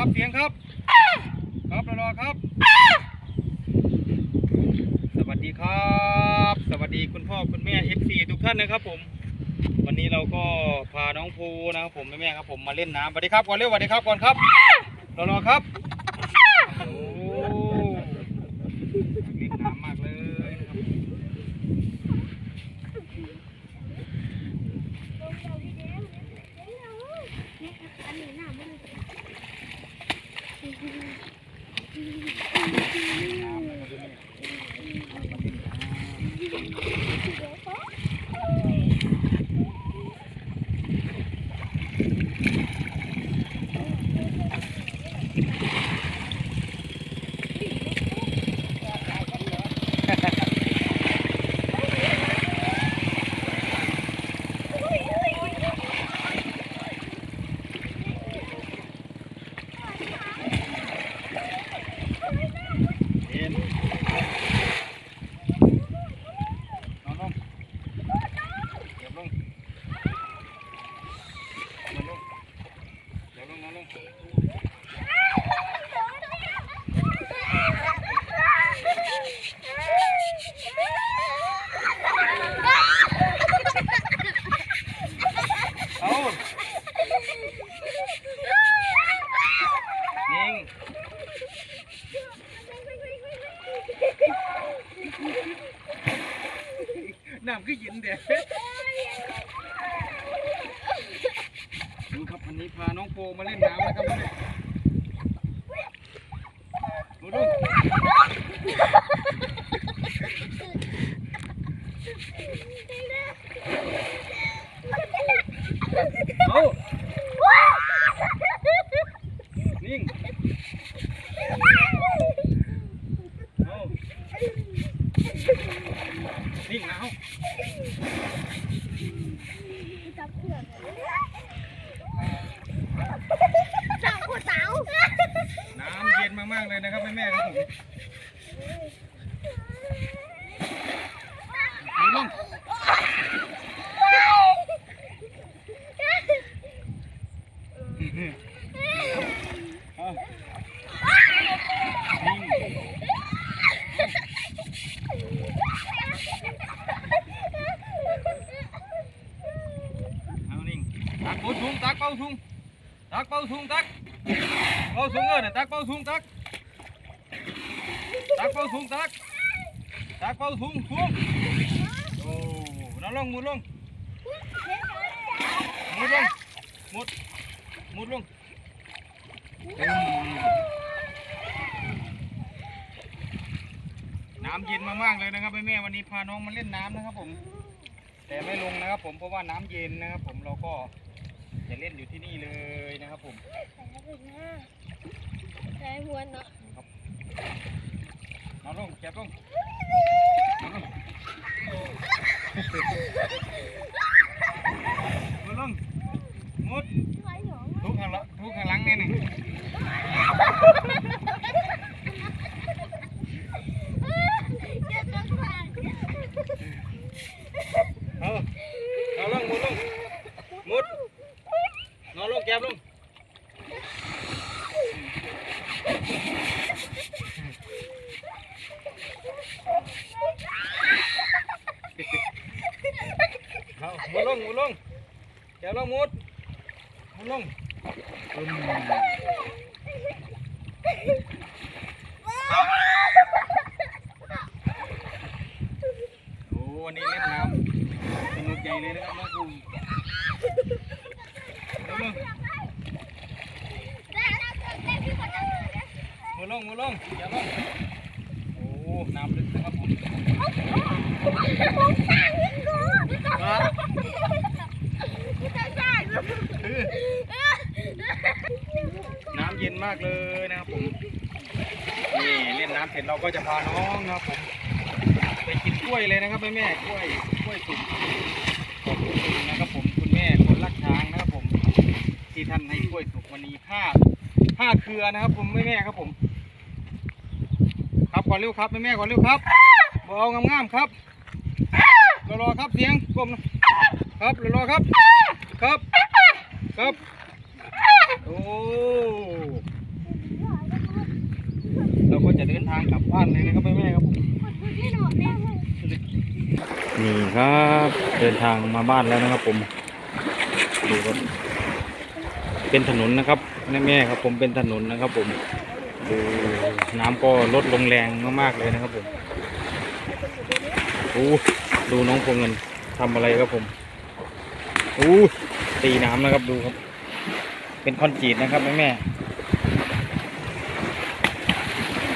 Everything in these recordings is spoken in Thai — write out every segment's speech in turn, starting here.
ครับเสียงครับ ครับรอครับ สวัสดีครับ สวัสดีคุณพ่อคุณแม่ FC ทุกท่านนะครับผม วันนี้เราก็พาน้องภูนะครับผมแม่ๆครับผมมาเล่นน้ำสวัสดีครับก่อนเร็วสวัสดีครับก่อนครับรอรอครับโอ้เล่นน้ำมากเลยนะครับ เอ็นนอนลงเดี๋ยวลงนอนลงเดี๋ยวลงนอนลงเอายิงน้ำก็เย็นเด็ดดูครับ วันนี้พาน้องโปมาเล่นน้ำนะครับเนี่ยดูดูเอานิ่งเอานิ่งเอา จับหัวสาว น้ำเย็นมากๆเลยนะครับแม่ๆครับผมดูลงเอานิ่งเอานิ่งตักเป้าทุงตักเป้าทุง ตักเป้าทุงตักเป้าทุงเออน่ะตักเป้าทุงตักตักเป้าทุงตักตักเป้าทุงทุงโอ้นั่งลงมุดลงมุดลงมุดมุดลงอืมน้ำเย็นมากๆเลยนะครับแม่วันนี้พาน้องมาเล่นน้ำนะครับผม แต่ไม่ลงนะครับผมเพราะว่าน้ำเย็นนะครับผมเราก็ จะเล่นอยู่ที่นี่เลยนะครับผมใจหัวเนาะนอนลงเจ็บลงนอนลงมุดลงมุด ใครหรอ ทุกข้างหลังทุกข้างหลังเนี่ยนี่เอาเอาลงมุดลงมุดนอนลงเจ็บลงเอามุดลงมุดลงเจ็บ ลงมุดมุดลงโอ้วันนี้เล่นน้ำสนุกใหญ่เลยนะครับน้องกุ้งมือลงมือลงอย่าลงโอ้น้ำลึกนะครับผมคือน้ำเย็น มากเลยนะครับผมนี่เล่นน้ำเสร็จเราก็จะพาน้องนะครับผมไปกินกล้วยเลยนะครับแม่แม่กล้วยกล้วยสุ่มขอบคุณนะครับผมคุณแม่คนรักช้างนะครับผม ที่ท่านให้กล้วยสุกวันนี้ห้าห้าเครือนะครับ ผมแม่แม่ครับผม ครับก่อนเร็วครับแม่แม่ก่อนเร็วครับบเอางามๆครับรอรอครับเสียงกลมครับรอรอครับ ครับ ครับ โอ้ จะเดินทางกลับบ้านเลยนะครับแม่ๆครับผมนี่ครับเดินทางมาบ้านแล้วนะครับผมดูครับเป็นถนนนะครับแม่ๆครับผมเป็นถนนนะครับผมดูน้ำก็ลดลงแรงมากๆเลยนะครับผมโอ้ดูน้องพงเงินทำอะไรครับผมโอ้ตีน้ำนะครับดูครับ เป็นคอนกรีตนะครับแม่แม่ๆ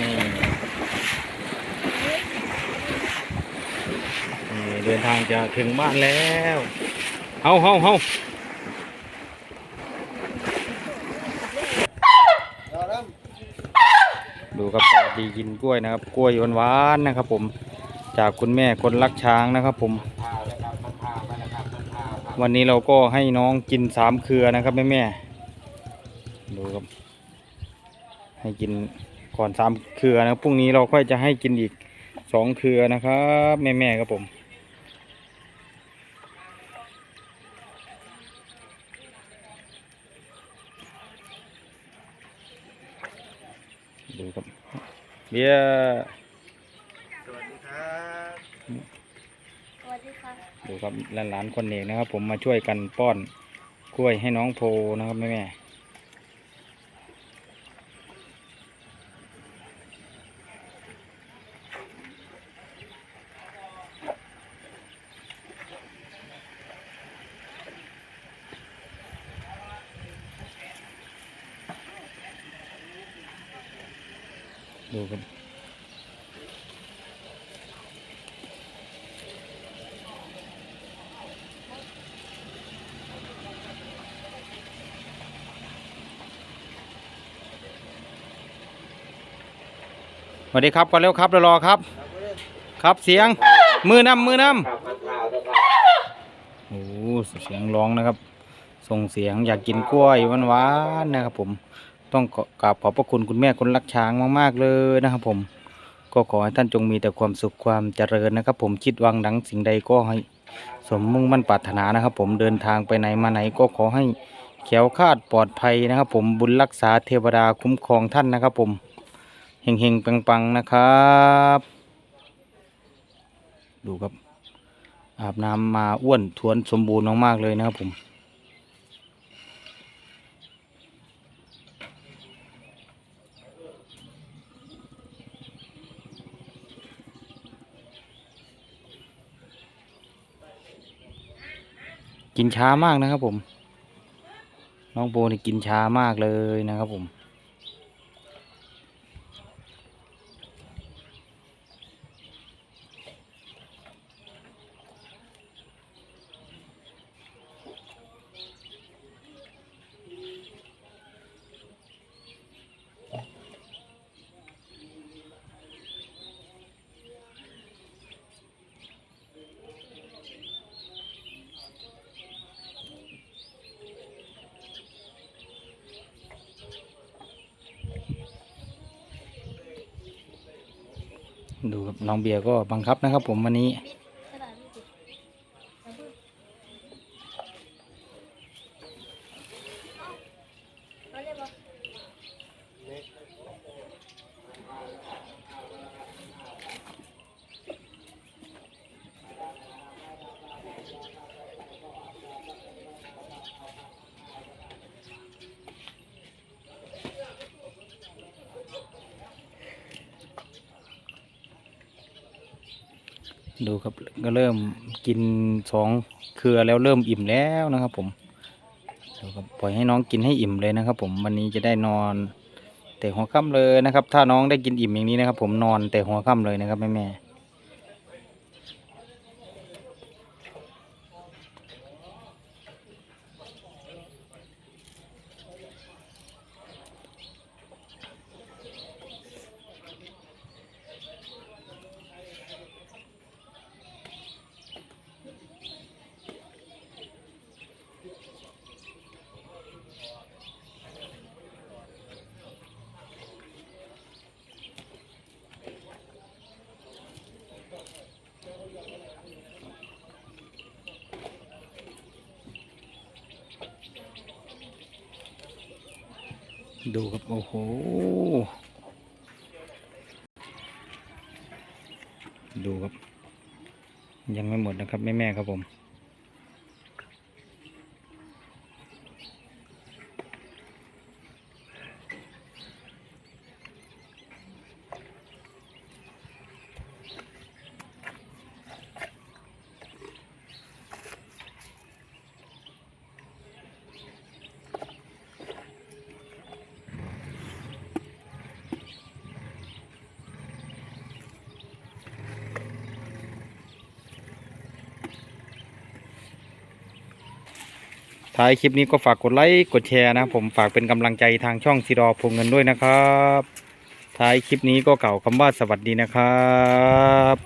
นี่ นี่ เดินทางจะถึงบ้านแล้วเฮาเฮาเฮาดูครับสวัสดีกินกล้วยนะครับ กล้วยหวานๆนะครับ ผม จากคุณแม่คนรักช้างนะครับ ผม วันนี้เราก็ให้น้องกินสามเครือนะครับแม่แม่ดูครับ ให้กินก่อนสามเครือนะพรุ่งนี้เราค่อยจะให้กินอีกสองเครือนะครับ แม่แม่ครับผม ดูครับเบียร์สวัสดีครับสวัสดีค่ะดูครับหลานๆคนเอกนะครับ ผมมาช่วยกันป้อนกล้วยให้น้องโพนะครับแม่แม่ ดูครับสวัสดีครับก่อนเร็วครับรอครับ ครับเสียงมือนำมือนำโอ้เสียงร้องนะครับ ส่งเสียงอยากกินกล้วยหวานๆนะครับผม ต้องกราบขอบพระคุณคุณแม่คนรักช้างมากๆเลยนะครับผม ก็ขอให้ท่านจงมีแต่ความสุขความเจริญนะครับ ผมคิดวังดังสิ่งใดก็ให้สมมุ่งมั่นปรารถนานะครับ ผมเดินทางไปไหนมาไหนก็ขอให้แขล้วคาดปลอดภัยนะครับ ผมบุญรักษาเทวดาคุ้มครองท่านนะครับ ผมเฮงๆปังๆนะครับ ดูครับอาบน้ำมาอ้วนทวนสมบูรณ์มากๆเลยนะครับผม กินช้ามากนะครับผม น้องโบนี่กินช้ามากเลยนะครับผม ดูครับน้องเบียร์ก็บังคับนะครับ ผมวันนี้ กระดาษไม่ติดเอาเพิ่มเอาเลยปะ ดูครับก็เริ่มกินสองเครือแล้วเริ่มอิ่มแล้วนะครับ ผมดูครับปล่อยให้น้องกินให้อิ่มเลยนะครับ ผมวันนี้จะได้นอน แต่หัวค่ำเลยนะครับ ถ้าน้องได้กินอิ่มอย่างนี้นะครับ ผมนอนแต่หัวค่ำเลยนะครับแม่แม่ ดูครับ โอ้โห ดูครับ ยังไม่หมดนะครับ แม่แม่ครับผม ท้ายคลิปนี้ก็ฝากกดไลค์กดแชร์นะครับผมฝากเป็นกำลังใจทางช่องซีรอพงเงินด้วยนะครับ ท้ายคลิปนี้ก็เก่าวคำว่าสวัสดีนะครับ